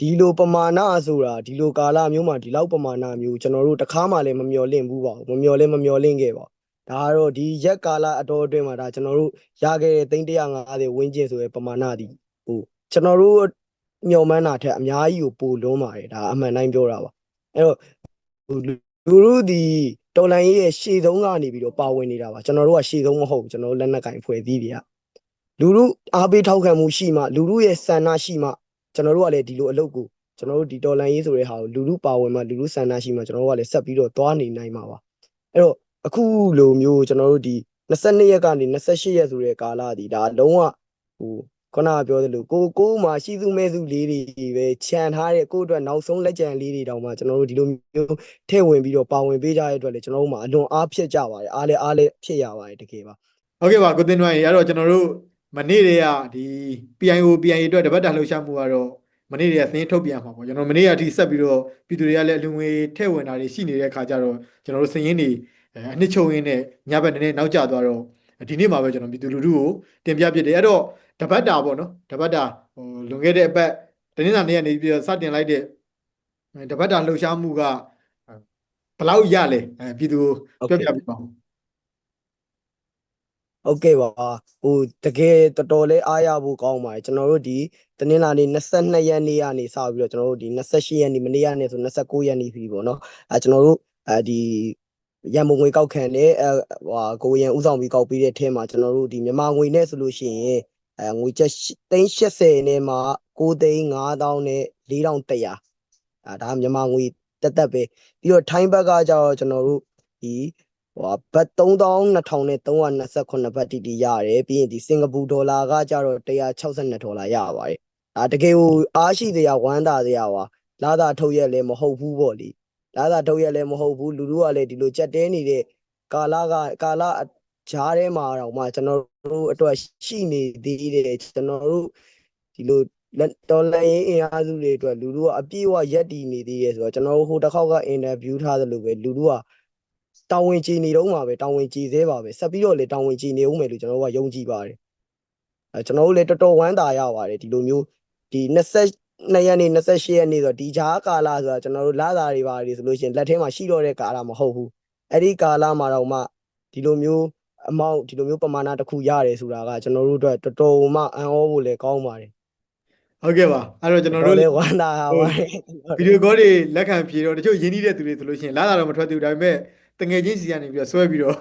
ဒီလိုပမာဏဆိုတာဒီလိုကာလမျိုးမှာဒီလောက်ပမာဏမျိုးကျွန်တော်တို့တစ်ခါမှလည်းမမျှော်လင့်ဘူးပါဘူးမမျှော်လည်းမမျှော်လင့်ခဲ့ပါဘူးဒါကတော့ဒီရက်ကာလအတော်အတွင်းမှာဒါကျွန်တော်တို့ရခဲ့တဲ့သိန်း150ဝန်းကျင်ဆိုတဲ့ပမာဏဒီဟိုကျွန်တော်တို့မျှော်မှန်းတာထက်အများကြီးကိုပိုလွန်းပါတယ်ဒါအမှန်တိုင်းပြောတာပါအဲ့တော့ဟိုလူလူတို့ဒီတော်လန်ရေးရဲ့ရှေ့ဆုံးကနေပြီးတော့ပါဝင်နေတာပါကျွန်တော်တို့ကရှေ့ဆုံးမဟုတ်ဘူးကျွန်တော်တို့လက်နက်ကင်ဖွဲ့ပြီးပြလူတို့အားပေးထောက်ခံမှုရှိမှလူတို့ရဲ့ဆန္ဒရှိမှ ကျွန်တော်တို့ကလည်းဒီလိုအလုပ်ကိုကျွန်တော်တို့ဒီတော်လန်ရေးဆိုတဲ့ဟာကိုလူလူပါဝင်မှလူလူဆန္ဒရှိမှကျွန်တော်တို့ကလည်းဆက်ပြီးတော့သွားနေနိုင်မှာပါအဲ့တော့အခုလိုမျိုးကျွန်တော်တို့ဒီ22ရက်ကနေ28ရက်ဆိုတဲ့ကာလဒီဒါလုံးဝဟိုခုနကပြောသလိုကိုကိုမှရှိသူမဲ့စုလေးတွေပဲခြံထားတဲ့ကိုအတွက်နောက်ဆုံးလက်ကျန်လေးတွေတောင်မှကျွန်တော်တို့ဒီလိုမျိုးထည့်ဝင်ပြီးတော့ပါဝင်ပေးကြရတဲ့အတွက်လည်းကျွန်တော်တို့မှအလွန်အားဖြစ်ကြပါတယ်အားလည်းအားလည်းဖြစ်ရပါတယ်တကယ်ပါဟုတ်ကဲ့ပါကိုတင်တွန်းရေအဲ့တော့ကျွန်တော်တို့ မနေ့တည်းကဒီ PIO PIA အတွက်တပတ်တာလှုပ်ရှားမှုကတော့မနေ့တည်းကသင်းထုတ်ပြန်မှာပေါ့ကျွန်တော်မနေ့ကအထိဆက်ပြီးတော့ပြည်သူတွေကလည်းအလူငွေထည့်ဝင်တာတွေရှိနေတဲ့ခါကျတော့ကျွန်တော်တို့စည်ရင်းတွေအဲအနှစ်ချုပ်ရင်းနဲ့ညဘက်နည်းနည်းနောက်ကျသွားတော့ဒီနေ့မှာပဲကျွန်တော်ပြည်သူလူထုကိုတင်ပြဖြစ်တယ်အဲ့တော့တပတ်တာပေါ့နော်တပတ်တာဟိုလွန်ခဲ့တဲ့အပတ်တနင်္လာနေ့ကနေပြီးတော့စတင်လိုက်တဲ့တပတ်တာလှုပ်ရှားမှုကဘယ်လောက်ရလဲအဲပြည်သူကိုပြောပြပြပါဦး ဟုတ်ကဲ့ပါဟိုတကယ်တော်တော်လေးအားရဖို့ကောင်းပါတယ်ကျွန်တော်တို့ဒီတနင်္လာနေ့22ရက်နေ့ကနေစပြီးတော့ကျွန်တော်တို့ဒီ28ရက်နေ့မနေ့ကနေဆို29ရက်နေ့ပြီပေါ့နော်အဲကျွန်တော်တို့အဲဒီရန်မုံငွေကောက်ခံတဲ့အဲဟိုကိုရန်ဥဆောင်ပြီးကောက်ပြီးတဲ့အထဲမှာကျွန်တော်တို့ဒီမြန်မာငွေနဲ့ဆိုလို့ရှိရင်အဲငွေကျပ်380နဲ့မှာ9သိန်း5000နဲ့4100အဲဒါမြန်မာငွေတက်တက်ပဲပြီးတော့ထိုင်းဘက်ကကျတော့ကျွန်တော်တို့ဒီ ဟိုဘတ်32,329ဘတ်တီတီရတယ်ပြီးရင်ဒီစင်ကာပူဒေါ်လာကကျတော့162ဒေါ်လာရပါတယ်ဒါတကယ်ကိုအားရှိစရာဝမ်းသာစရာပါလာသာထုတ်ရက်လည်းမဟုတ်ဘူးပေါ့လေလာသာထုတ်ရက်လည်းမဟုတ်ဘူးလူလူကလည်းဒီလိုကြက်တဲနေတဲ့ကာလကကာလဂျားထဲမှာတော့မှကျွန်တော်တို့အတွက်ရှိနေသေးတယ်ကျွန်တော်တို့ဒီလိုလက်တော်လိုင်းအင်အားစုတွေအတွက်လူလူကအပြည့်အဝရက်တည်နေသေးတယ်ဆိုတော့ကျွန်တော်တို့ဟိုတစ်ခေါက်ကအင်တာဗျူးထားသလိုပဲလူလူက တာဝန်ကြီးနေတော့မှာပဲတာဝန်ကြီးသေးပါပဲဆက်ပြီးတော့လေတာဝန်ကြီးနေဦးမယ်လို့ကျွန်တော်တို့ကယုံကြည်ပါတယ်အဲကျွန်တော်တို့လည်းတော်တော်ဝမ်းသာရပါတယ်ဒီလိုမျိုးဒီ22ရက်နေ့28ရက်နေ့ဆိုတော့ဒီဂျားကာလဆိုတာကျွန်တော်တို့လာသာတွေပါတယ်ဆိုလို့ရှိရင်လက်ထဲမှာရှိတော့တဲ့ကာလမဟုတ်ဘူးအဲ့ဒီကာလမှာတော့မှဒီလိုမျိုးအမောင့်ဒီလိုမျိုးပမာဏတစ်ခုရတယ်ဆိုတာကကျွန်တော်တို့အတွက်တော်တော်မှအံ့ဩဖို့လည်းကောင်းပါတယ်ဟုတ်ကဲ့ပါအဲ့တော့ကျွန်တော်တော်တို့လည်းဝမ်းသာရပါတယ်ဗီဒီယိုကောတွေလက်ခံဖြေတော့တချို့ရင်းနှီးတဲ့သူတွေဆိုလို့ရှိရင်လာတာတော့မထွက်သေးဘူးဒါပေမဲ့ တငယ်ချင်းစီကနေပြီးတော့ဆွဲပြီးတော့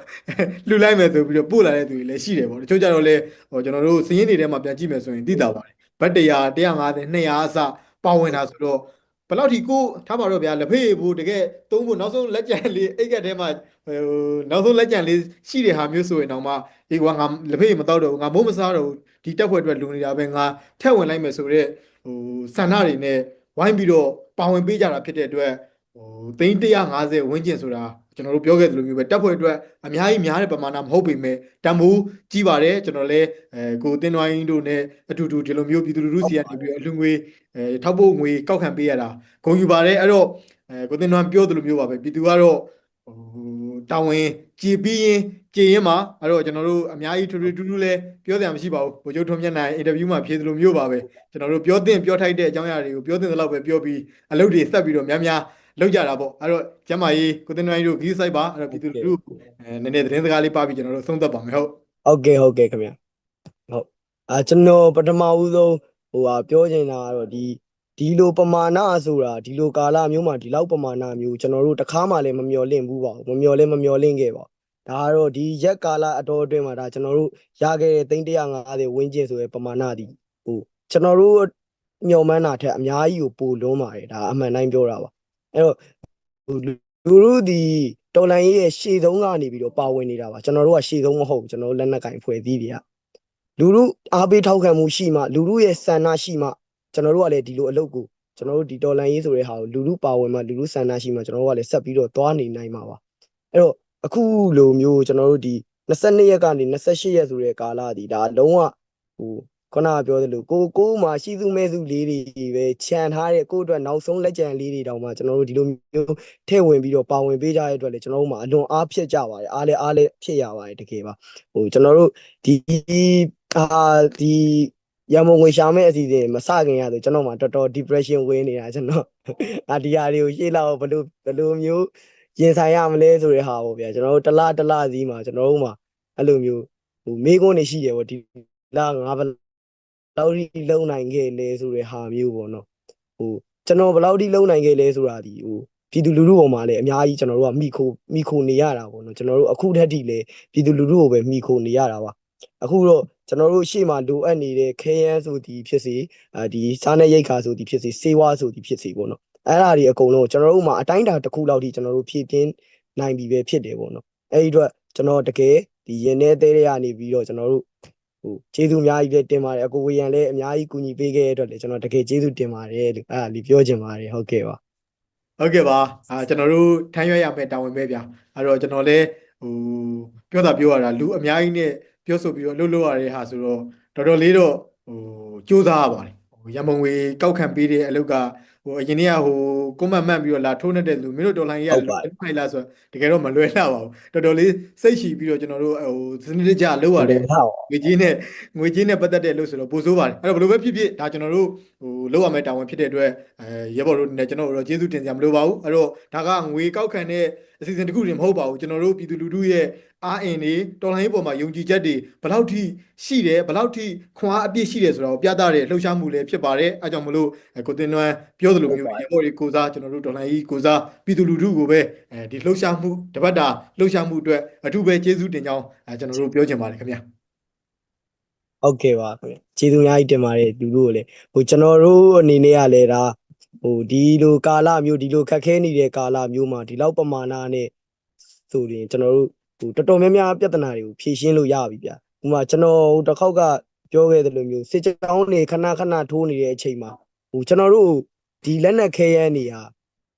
လှူလိုက်မယ်ဆိုပြီးတော့ပို့လာတဲ့သူတွေလည်းရှိတယ်ပေါ့တချို့ကြတော့လေဟိုကျွန်တော်တို့စည်ရင်းတွေထဲမှာပြန်ကြည့်မယ်ဆိုရင်သိတာပါတယ်ဘတ်100 150 200အစပါဝင်တာဆိုတော့ဘယ်လောက်ထိကိုထားပါတော့ဗျာလက်ဖေးဖို့တကယ်သုံးဖို့နောက်ဆုံးလက်ကြံလေးအိတ်ကက်ထဲမှာဟိုနောက်ဆုံးလက်ကြံလေးရှိတဲ့ဟာမျိုးဆိုရင်တော့မှဒီကွာငါလက်ဖေးမတော့တော့ဘူးငါမိုးမစားတော့ဘူးဒီတက်ဖွဲ့အတွက်လူနေတာပဲငါထက်ဝင်လိုက်မယ်ဆိုတော့ဟိုဆန္ဒတွေနဲ့ဝိုင်းပြီးတော့ပါဝင်ပေးကြတာဖြစ်တဲ့အတွက် ဟိုသိန်း150ဝန်းကျင်ဆိုတာကျွန်တော်တို့ပြောခဲ့သလိုမျိုးပဲတက်ဖွဲ့အတွက်အများကြီးများတဲ့ပမာဏမဟုတ်ပေမဲ့တန်ဖိုးကြီးပါတယ်ကျွန်တော်လည်းအဲကိုတင်းဝိုင်းတို့နဲ့အတူတူဒီလိုမျိုးပြည်သူလူထုစီကနေပြီးတော့အလူငွေအဲထောက်ဖို့ငွေကောက်ခံပေးရတာဂုဏ်ယူပါတယ်အဲ့တော့အဲကိုတင်းဝိုင်းပြောသလိုမျိုးပါပဲပြည်သူကတော့ဟိုတာဝန်ကြည်ပြီးရင်ကြည်ရင်မှာအဲ့တော့ကျွန်တော်တို့အများကြီးထူထူထူးထူးလဲပြောစရာမရှိပါဘူးဘိုလ်ချုပ်ထွန်းမြတ်နိုင်အင်တာဗျူးမှာဖြေသလိုမျိုးပါပဲကျွန်တော်တို့ပြောသင့်ပြောထိုက်တဲ့အကြောင်းအရာတွေကိုပြောသင့်သလောက်ပဲပြောပြီးအလုပ်တွေဆက်ပြီးတော့များများ လောက်ကြတာပေါ့အဲ့တော့ကျမကြီးကိုတင်းဝိုင်းတို့ဂီးဆိုင်ပါအဲ့တော့ပြည်သူလူထုအဲနည်းနည်းသတင်းစကားလေးပါပြီးကျွန်တော်တို့ဆုံးသက်ပါမယ်ဟုတ်ဟုတ်ကဲ့ဟုတ်ကဲ့ခင်ဗျဟုတ်အာကျွန်တော်ပထမဦးဆုံးဟိုဟာပြောချင်တာကတော့ဒီဒီလိုပမာဏဆိုတာဒီလိုကာလမျိုးမှာဒီလောက်ပမာဏမျိုးကျွန်တော်တို့တစ်ခါမှလည်းမမျှော်လင့်ဘူးပါဘူးမမျှော်လည်းမမျှော်လင့်ခဲ့ပါဘူးဒါကတော့ဒီရက်ကာလအတော်အတွင်းမှာဒါကျွန်တော်တို့ရခဲ့တဲ့သိန်း150ဝန်းကျင်ဆိုတဲ့ပမာဏဒီဟိုကျွန်တော်တို့မျှော်မှန်းတာထက်အများကြီးကိုပိုလွန်းပါတယ်ဒါအမှန်တိုင်းပြောတာပါ အဲ့တော့ဟိုလူလူတို့ဒီတော်လန်ရေးရဲ့ရှေ့ဆုံးကနေပြီးတော့ပါဝင်နေတာပါကျွန်တော်တို့ကရှေ့ဆုံးမဟုတ်ဘူးကျွန်တော်တို့လက်နက်ကင်ဖွဲ့ပြီးပြလူလူအားပေးထောက်ခံမှုရှိမှလူလူရဲ့ဆန္ဒရှိမှကျွန်တော်တို့ကလည်းဒီလိုအလုပ်ကိုကျွန်တော်တို့ဒီတော်လန်ရေးဆိုတဲ့ဟာကိုလူလူပါဝင်မှလူလူဆန္ဒရှိမှကျွန်တော်တို့ကလည်းဆက်ပြီးတော့သွားနေနိုင်မှာပါအဲ့တော့အခုလိုမျိုးကျွန်တော်တို့ဒီ22ရက်ကနေ28ရက်ဆိုတဲ့ကာလဒီဒါလုံးဝဟို ခုနကပြောသလိုကိုကိုမှရှိသူမဲ့စုလေးတွေပဲခြံထားတဲ့ကိုအတွက်နောက်ဆုံးလက်ကျန်လေးတွေတောင်မှကျွန်တော်တို့ဒီလိုမျိုးထည့်ဝင်ပြီးတော့ပါဝင်ပေးကြရတဲ့အတွက်လည်းကျွန်တော်တို့မှာအလွန်အားဖြစ်ကြပါတယ်အားလည်းအားလည်းဖြစ်ရပါတယ်တကယ်ပါဟိုကျွန်တော်တို့ဒီအာဒီရန်မုံငွေရှာမဲ့အစီအစဉ်မစခင်ရဆိုကျွန်တော်မှတော်တော် depression ဝင်နေတာကျွန်တော်အာဒီဟာတွေကိုရှေ့လောက်ဘယ်လိုဘယ်လိုမျိုးရင်ဆိုင်ရမလဲဆိုတဲ့ဟာပေါ့ဗျာကျွန်တော်တို့တစ်လတစ်လစီးမှာကျွန်တော်တို့မှာအဲ့လိုမျိုးဟိုမေးခွန်းတွေရှိတယ်ပေါ့ဒီလငါဘယ် လောက်ထိလုံနိုင်ခဲ့လဲဆိုတဲ့ဟာမျိုးပေါ့နော်ဟိုကျွန်တော်ဘယ်လောက်ထိလုံနိုင်ခဲ့လဲဆိုတာဒီဟိုပြည်သူလူထုပေါ်မှာလည်းအများကြီးကျွန်တော်တို့ကမိခိုမိခိုနေရတာပေါ့နော်ကျွန်တော်တို့အခုထက်ထိလည်းပြည်သူလူထုကိုပဲမိခိုနေရတာပါအခုတော့ကျွန်တော်တို့ရှေ့မှာလိုအပ်နေတဲ့ခဲယမ်းဆိုဒီဖြစ်စီအာဒီစားနဲ့ရိတ်ခါဆိုဒီဖြစ်စီစေဝါဆိုဒီဖြစ်စီပေါ့နော်အဲ့ဒါတွေအကုန်လုံးကျွန်တော်တို့မှာအတိုင်းအတာတစ်ခုလောက်ထိကျွန်တော်တို့ဖြည့်ပြင်းနိုင်ပြီပဲဖြစ်တယ်ပေါ့နော်အဲ့ဒီအတွက်ကျွန်တော်တကယ်ဒီရင်ထဲသေးတွေကနေပြီးတော့ကျွန်တော်တို့ ဟိုကျေးဇူးအများကြီးပဲတင်ပါတယ်အကိုဝေယံလည်းအများကြီးကူညီပေးခဲ့တဲ့အတွက်လည်းကျွန်တော်တကယ်ကျေးဇူးတင်ပါတယ်လို့အဲ့ဒါလေးပြောချင်ပါတယ်ဟုတ်ကဲ့ပါဟုတ်ကဲ့ပါအာကျွန်တော်တို့ထမ်းရွက်ရမယ့်တာဝန်ပဲဗျာအဲ့တော့ကျွန်တော်လည်းဟိုပြောတာပြောရတာလူအများကြီးနဲ့ပြောဆိုပြီးတော့လှုပ်လှုပ်ရတဲ့ဟာဆိုတော့တော်တော်လေးတော့ဟိုစူးစမ်းရပါတယ်ဟိုရမုံငွေကောက်ခံပေးတဲ့အလုပ်က ဟိုအရင်နေ့ကဟိုကွန်မန့်မှတ်ပြီးတော့လာထိုးနေတဲ့လူမင်းတို့တော်လိုင်းကြီးကဟုတ်ပါလွယ်ဖိုင်လားဆိုတော့တကယ်တော့မလွယ်လှပါဘူးတော်တော်လေးစိတ်ရှည်ပြီးတော့ကျွန်တော်တို့ဟိုစနစ်တကျလုပ်ရတယ်ဟုတ်ငွေကြေးနဲ့ငွေကြေးနဲ့ပတ်သက်တဲ့လို့ဆိုတော့ပိုဆိုးပါတယ်အဲ့တော့ဘယ်လိုပဲဖြစ်ဖြစ်ဒါကျွန်တော်တို့ဟိုလောက်ရမယ့်တာဝန်ဖြစ်တဲ့အတွက်အဲရဲဘော်တို့နဲ့ကျွန်တော်တို့တော့ကျေးဇူးတင်စရာမလိုပါဘူးအဲ့တော့ဒါကငွေကောက်ခံတဲ့အစီအစဉ်တစ်ခုတည်းမဟုတ်ပါဘူးကျွန်တော်တို့ပြည်သူလူထုရဲ့အားအင်တွေတော်လှန်ရေးပေါ်မှာယုံကြည်ချက်တွေဘယ်လောက်ထိရှိတယ်ဘယ်လောက်ထိခွန်အားအပြည့်ရှိတယ်ဆိုတာကိုပြသတဲ့လှုပ်ရှားမှုလည်းဖြစ်ပါတယ်အဲကြောင့်မလို့အဲကိုတင်နွမ်းပြောသလိုမျိုးရဲဘော်တွေကိုစားကျွန်တော်တို့တော်လှန်ရေးကိုစားပြည်သူလူထုကိုပဲအဲဒီလှုပ်ရှားမှုတပတ်တာလှုပ်ရှားမှုအတွက်အထူးပဲကျေးဇူးတင်ကြောင်းအဲကျွန်တော်တို့ပြောချင်ပါတယ်ခင်ဗျာဟုတ်ကဲ့ပါခင်ဗျကျေးဇူးအများကြီးတင်ပါတယ်လူတို့ကိုလည်းဟိုကျွန်တော်တို့အနေနဲ့ကလည်းဒါဟိုဒီလိုကာလမျိုးဒီလိုခက်ခဲနေတဲ့ကာလမျိုးမှာဒီလောက်ပမာဏနဲ့ဆိုရင်ကျွန်တော်တို့ဟိုတော်တော်များများပြဿနာတွေကိုဖြေရှင်းလို့ရပြီဗျဥပမာကျွန်တော်ဟိုတစ်ခေါက်ကပြောခဲ့တဲ့လိုမျိုးစစ်ကြောင်းတွေခဏခဏထိုးနေတဲ့အချိန်မှာဟိုကျွန်တော်တို့ ဒီလက်နက်ခဲယမ်းတွေဟာ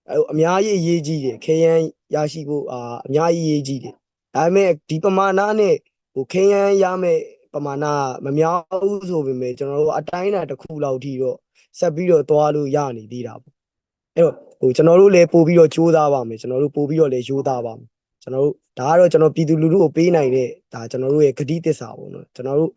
ဟိုအများကြီးအရေးကြီးတယ်ခဲယမ်းရရှိဖို့အာအများကြီးအရေးကြီးတယ်ဒါပေမဲ့ဒီပမာဏနဲ့ဟိုခဲယမ်းရမယ့်ပမာဏမများဘူးဆိုပေမဲ့ကျွန်တော်တို့အတိုင်းအတာတစ်ခုလောက်ထိတော့ဆက်ပြီးတော့သွားလို့ရနေသေးတာပေါ့အဲ့တော့ဟိုကျွန်တော်တို့လည်းပို့ပြီးတော့ကြိုးစားပါမယ်ကျွန်တော်တို့ပို့ပြီးတော့လည်းရိုးသားပါမယ်ကျွန်တော်တို့ဒါကတော့ကျွန်တော်ပြည်သူလူထုကိုပေးနိုင်တဲ့ဒါကျွန်တော်တို့ရဲ့ဂတိတစ္ဆာပေါ့နော်ကျွန်တော်တို့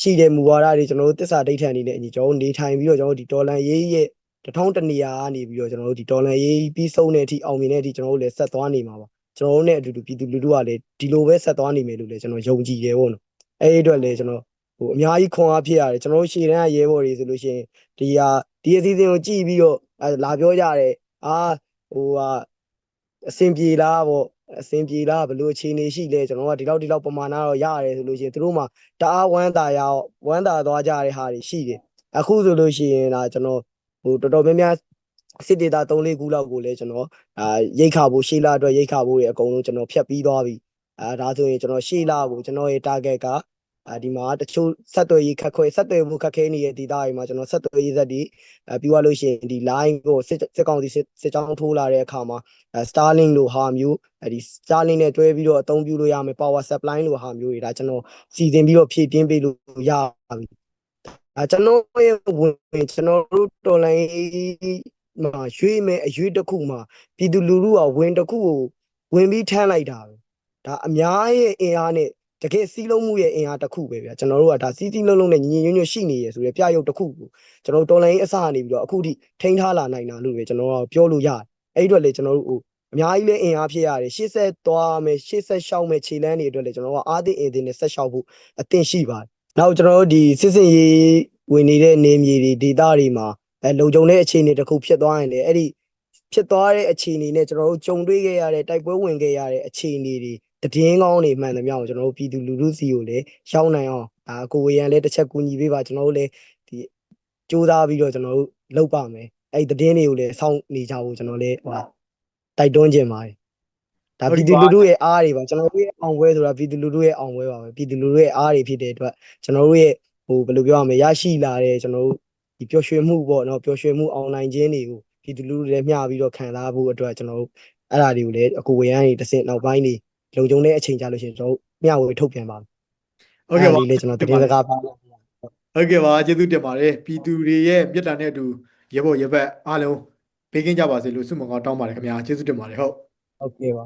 ရှိတဲ့မူဝါဒတွေကျွန်တော်တို့တစ္ဆာဒိဋ္ဌာန်အနေနဲ့အညီကျွန်တော်တို့နေထိုင်ပြီးတော့ကျွန်တော်တို့ဒီတော်လန်ရေးရဲ့ တထောင်းတနေရာကနေပြီးတော့ကျွန်တော်တို့ဒီတော်လန်ရေးပြီးဆုံးတဲ့အထိအောင်မြင်တဲ့အထိကျွန်တော်တို့လည်းဆက်သွားနေမှာပါကျွန်တော်တို့နဲ့အတူတူပြည်သူလူထုကလည်းဒီလိုပဲဆက်သွားနေမယ်လို့လည်းကျွန်တော်ယုံကြည်တယ်ပေါ့နော်အဲ့ဒီအတွက်လည်းကျွန်တော်ဟိုအများကြီးခွန်အားဖြစ်ရတယ်ကျွန်တော်တို့ရှေ့တန်းကရဲဘော်တွေဆိုလို့ရှိရင်ဒီဟာဒီအစီအစဉ်ကိုကြည့်ပြီးတော့အဲလာပြောကြတယ်အာဟိုဟာအဆင်ပြေလားပေါ့အဆင်ပြေလားဘယ်လိုအခြေအနေရှိလဲကျွန်တော်ကဒီလောက်ဒီလောက်ပမာဏတော့ရတယ်ဆိုလို့ရှိရင်သူတို့မှတအားဝမ်းသာရအောင်ဝမ်းသာသွားကြတဲ့ဟာတွေရှိတယ်အခုဆိုလို့ရှိရင်ဒါကျွန်တော် ဟိုတော်တော်များများစစ်ဒေတာ3-4ခုလောက်ကိုလည်းကျွန်တော်အာရိတ်ခါဖို့ရှေ့လာအတွက်ရိတ်ခါဖို့တွေအကုန်လုံးကျွန်တော်ဖြတ်ပြီးသွားပြီအာဒါဆိုရင်ကျွန်တော်ရှေ့လာကိုကျွန်တော်ရဲ့ target ကအာဒီမှာတချို့ဆက်သွယ်ရေးခက်ခွဲဆက်သွယ်မှုခက်ခဲနေတဲ့ဒေတာတွေမှာကျွန်တော်ဆက်သွယ်ရေးဇက်တွေအဲပြီးသွားလို့ရှိရင်ဒီ line ကိုစစ်စစ်ကောင်စီစစ်စစ်ကြောင်းထိုးလာတဲ့အခါမှာအဲ Starlink လို့ဟာမျိုးအဲဒီ Starlink နဲ့တွဲပြီးတော့အသုံးပြုလို့ရမယ် power supply လို့ဟာမျိုးတွေဒါကျွန်တော်စီစဉ်ပြီးတော့ဖြည့်ပြင်းပေးလို့ရပြီ အဲကျွန်တော်ရဲ့ဝင်ကျွန်တော်တို့တော်လိုင်းမှာရွေးမဲ့အရွေးတစ်ခုမှာပြည်သူလူထုကဝင်တစ်ခုကိုဝင်ပြီးထမ်းလိုက်တာပဲဒါအများရဲ့အင်အားနဲ့တကယ်စီးလုံးမှုရဲ့အင်အားတစ်ခုပဲဗျာကျွန်တော်တို့ကဒါစီးစီးလုံးလုံးနဲ့ညီညီညွတ်ညွတ်ရှိနေရဆိုရယ်ပြရုပ်တစ်ခုကိုကျွန်တော်တို့တော်လိုင်းအစကနေပြီးတော့အခုထိထိန်းထားလာနိုင်တာလို့ပဲကျွန်တော်ကပြောလို့ရတယ်အဲ့ဒီအတွက်လေကျွန်တော်တို့ဟိုအများကြီးလည်းအင်အားဖြစ်ရတယ်ရှေ့ဆက်သွားမယ်ရှေ့ဆက်ရှောက်မယ်ခြေလမ်းတွေအတွက်လေကျွန်တော်ကအားသိအင်သိနဲ့ဆက်ရှောက်ဖို့အသင့်ရှိပါတယ် နောက်ကျွန်တော်တို့ဒီစစ်စင်ရေးဝင်နေတဲ့နေမြေတွေဒေသတွေမှာအဲလုံခြုံတဲ့အခြေအနေတစ်ခုဖြစ်သွားရင်လေအဲ့ဒီဖြစ်သွားတဲ့အခြေအနေနဲ့ကျွန်တော်တို့ကြုံတွေ့ခဲ့ရတဲ့တိုက်ပွဲဝင်ခဲ့ရတဲ့အခြေအနေတွေတည်င်းကောင်းနေမှန်သမျှကိုကျွန်တော်တို့ပြည်သူလူထုစီကိုလည်းရှောင်းနိုင်အောင်ဒါကိုဝေရန်လည်းတစ်ချက်ကူညီပေးပါကျွန်တော်တို့လည်းဒီစူးစမ်းပြီးတော့ကျွန်တော်တို့လုပ်ပါမယ်အဲ့ဒီတည်င်းတွေကိုလည်းစောင့်နေကြဖို့ကျွန်တော်လည်းဟိုတိုက်တွန်းခြင်းပါတယ် ဒါပြည်သူလူထုရဲ့အားတွေပါကျွန်တော်တို့ရဲ့အောင်ပွဲဆိုတာပြည်သူလူထုရဲ့အောင်ပွဲပါပဲပြည်သူလူထုရဲ့အားတွေဖြစ်တဲ့အတွက်ကျွန်တော်တို့ရဲ့ဟိုဘယ်လိုပြောရမလဲရရှိလာတဲ့ကျွန်တော်တို့ဒီပျော်ရွှင်မှုပေါ့နော်ပျော်ရွှင်မှုအောင်နိုင်ခြင်းတွေကိုပြည်သူလူထုလည်းမျှပြီးတော့ခံစားဖို့အတွက်ကျွန်တော်တို့အဲ့ဒါတွေကိုလည်းအကူဝေရန်တွေတစ်ဆင့်နောက်ပိုင်းနေလုံခြုံတဲ့အချိန်ကြာလို့ရှိရင်ကျွန်တော်တို့မျှဝေထုတ်ပြန်ပါမယ်ဟုတ်ကဲ့ပါအဲ့ဒါလေးလည်းကျွန်တော်တကယ်စကားပါလို့ဟုတ်ကဲ့ပါကျေးဇူးတင်ပါတယ်ပြည်သူတွေရဲ့မြတ်တာနဲ့အတူရဘော်ရဘက်အားလုံးပေးကင်းကြပါစေလို့ဆုမွန်ကောင်းတောင်းပါတယ်ခင်ဗျာကျေးဇူးတင်ပါတယ်ဟုတ်ဟုတ်ကဲ့ပါ